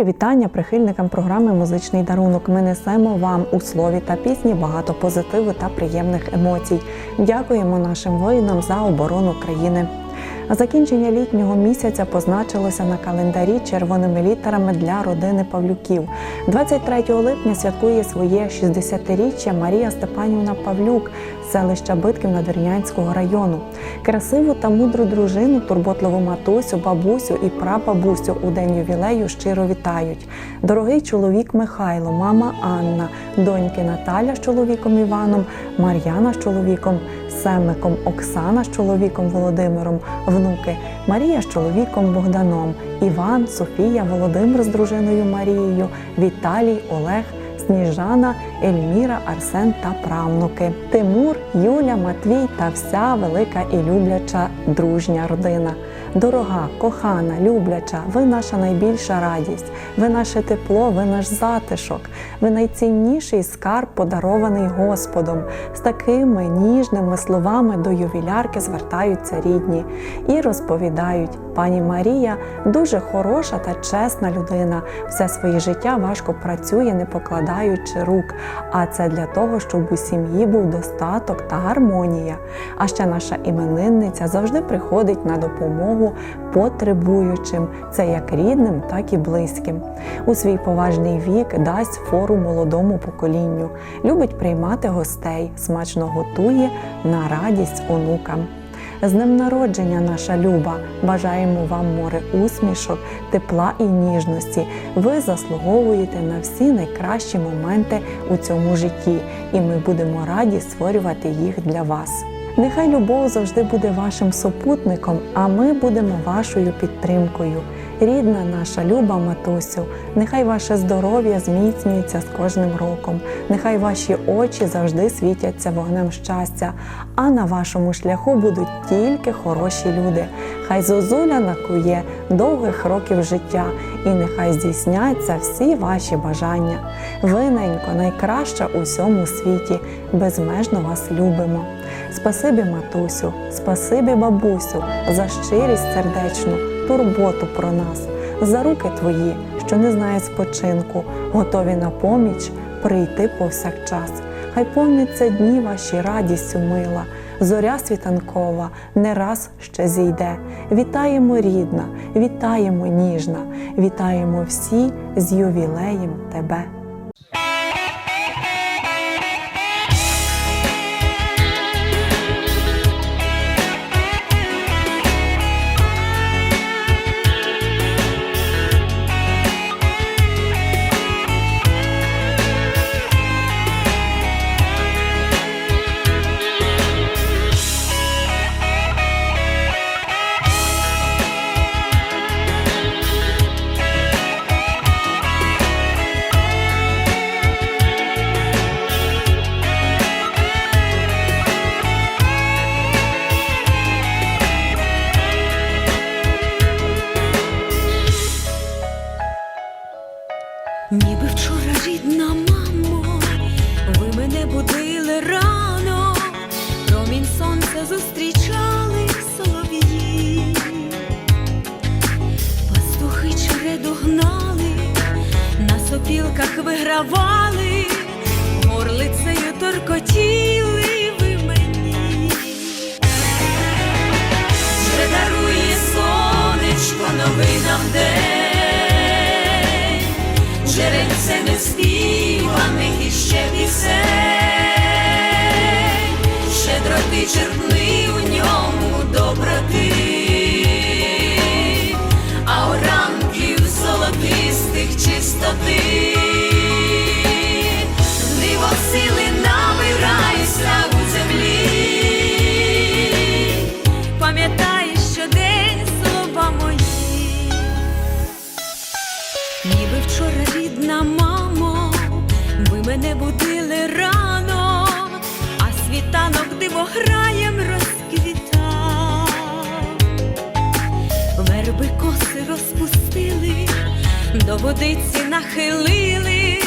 Щирі вітання прихильникам програми Музичний дарунок. Ми несемо вам у слові та пісні багато позитиву та приємних емоцій. Дякуємо нашим воїнам за оборону країни. Закінчення літнього місяця позначилося на календарі червоними літерами для родини Павлюків. 23 липня святкує своє 60-річчя Марія Степанівна Павлюк селища Битків Надвірнянського району. Красиву та мудру дружину, турботливу матусю, бабусю і прабабусю у день ювілею щиро вітають. Дорогий чоловік Михайло, мама Анна, доньки Наталя з чоловіком Іваном, Мар'яна з чоловіком Семиком, Оксана з чоловіком Володимиром, внуки Марія з чоловіком Богданом, Іван, Софія, Володимир з дружиною Марією, Віталій, Олег. Сніжана, Ельміра, Арсен та правнуки, Тимур, Юля, Матвій та вся велика і любляча дружня родина. Дорога, кохана, любляча, ви наша найбільша радість, ви наше тепло, ви наш затишок, ви найцінніший скарб, подарований Господом. З такими ніжними словами до ювілярки звертаються рідні і розповідають: пані Марія дуже хороша та чесна людина. Все своє життя важко працює, не покладаючи рук. А це для того, щоб у сім'ї був достаток та гармонія. А ще наша іменинниця завжди приходить на допомогу потребуючим, це як рідним, так і близьким. У свій поважний вік дасть фору молодому поколінню, любить приймати гостей, смачно готує на радість онукам. З ним народження, наша люба! Бажаємо вам море усмішок, тепла і ніжності. Ви заслуговуєте на всі найкращі моменти у цьому житті, і ми будемо раді створювати їх для вас. Нехай любов завжди буде вашим супутником, а ми будемо вашою підтримкою. Рідна наша люба матусю, нехай ваше здоров'я зміцнюється з кожним роком, нехай ваші очі завжди світяться вогнем щастя, а на вашому шляху будуть тільки хороші люди. Хай зозуля накує довгих років життя, і нехай здійсняться всі ваші бажання. Ви, ненько, найкраща у всьому світі, безмежно вас любимо. Спасибі, матусю, спасибі, бабусю, за щирість сердечну, турботу про нас, за руки твої, що не знають спочинку, готові на поміч прийти повсякчас. Хай повняться дні ваші радістю мила, зоря світанкова не раз ще зійде. Вітаємо рідна, вітаємо ніжна, вітаємо всі з ювілеєм тебе. Сопілках до водиці нахилили,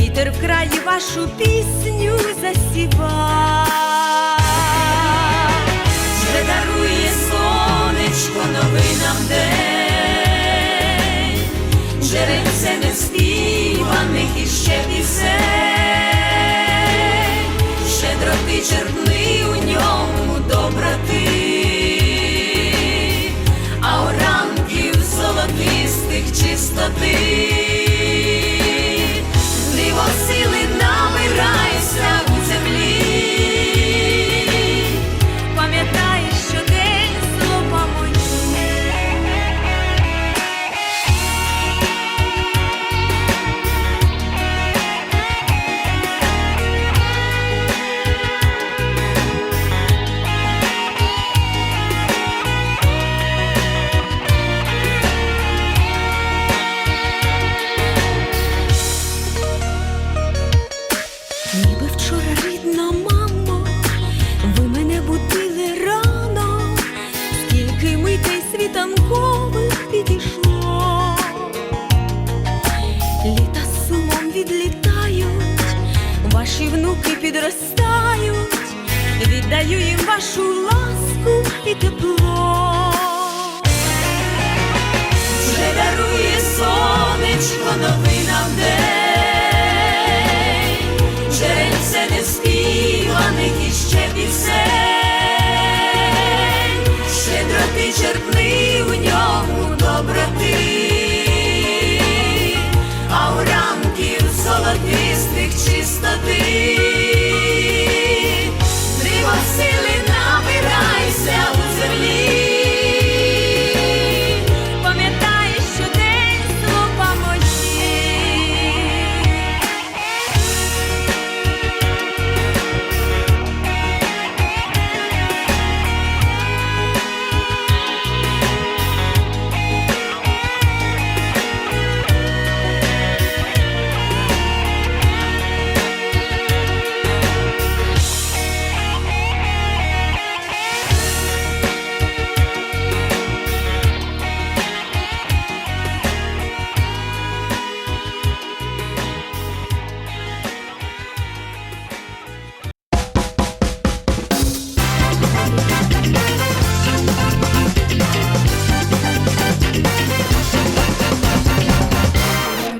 вітер в краї вашу пісню засівав. Рідна мамо, ви мене будили рано, скільки митей світанкових підійшло, літа сумом відлітають, ваші внуки підростають, віддаю їм вашу ласку і тепло. Вже дарує сонечко новий нам день.